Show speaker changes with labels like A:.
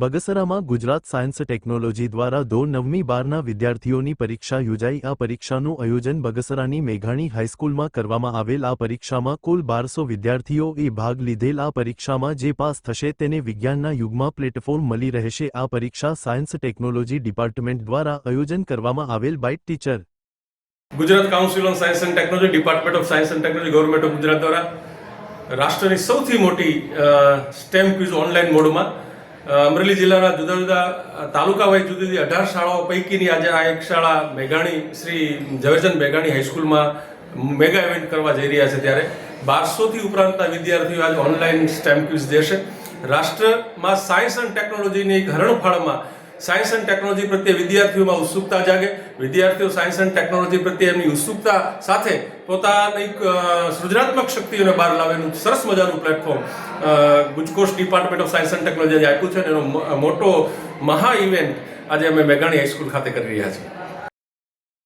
A: બગસરામાં Gujarat science technology દ્વારા ધોરણ નવમી બારના વિદ્યાર્થીઓની પરીક્ષા યોજાઈ. આ પરીક્ષાનું આયોજન બગસરાની મેઘાણી હાઈસ્કૂલમાં કરવામાં આવેલ. આ પરીક્ષામાં કુલ બારસો વિદ્યાર્થીઓએ ભાગ લીધેલ. આ પરીક્ષામાં જે પાસ થશે તેને વિજ્ઞાનના યુગમાં પ્લેટફોર્મ મળી રહેશે. આ પરીક્ષા સાયન્સ ટેકનોલોજી ડિપાર્ટમેન્ટ દ્વારા આયોજન કરવામાં આવેલ byte teacher.
B: Gujarat council of science and technology, department of science and technology, government of Gujarat દ્વારા રાષ્ટ્રની સૌથી મોટી સ્ટેમ ક્વિઝ ઓનલાઈન મોડમાં અમરેલી જિલ્લાના જુદા જુદા તાલુકા વાઇઝ જુદી જુદી અઢાર શાળાઓ પૈકીની આજે આ એક શાળા મેઘાણી, શ્રી ઝવેરચંદ મેઘાણી હાઈસ્કૂલમાં મેગા ઇવેન્ટ કરવા જઈ રહ્યા છે ત્યારે. બારસોથી ઉપરાંતના વિદ્યાર્થીઓ આજે ઓનલાઈન સ્ટેમ્પ ક્વિઝ દેશે. રાષ્ટ્રમાં સાયન્સ એન્ડ ટેકનોલોજીની એક હરણફાળમાં સાયન્સ એન્ડ ટેકનોલોજી પ્રત્યે વિદ્યાર્થીઓમાં ઉત્સુકતા જાગે. વિદ્યાર્થીઓ સાયન્સ એન્ડ ટેકનોલોજી પ્રત્યે એમની ઉત્સુકતા સાથે પોતાની સૃજનાત્મક શક્તિઓને બહાર લાવેનું સરસ મજાનું platform ગુજકોશ department of science and technology આજે આપ્યું છે અને એનો મોટો મહા ઇવેન્ટ આજે અમે મેઘાણી હાઈસ્કૂલ ખાતે કરી રહ્યા છીએ.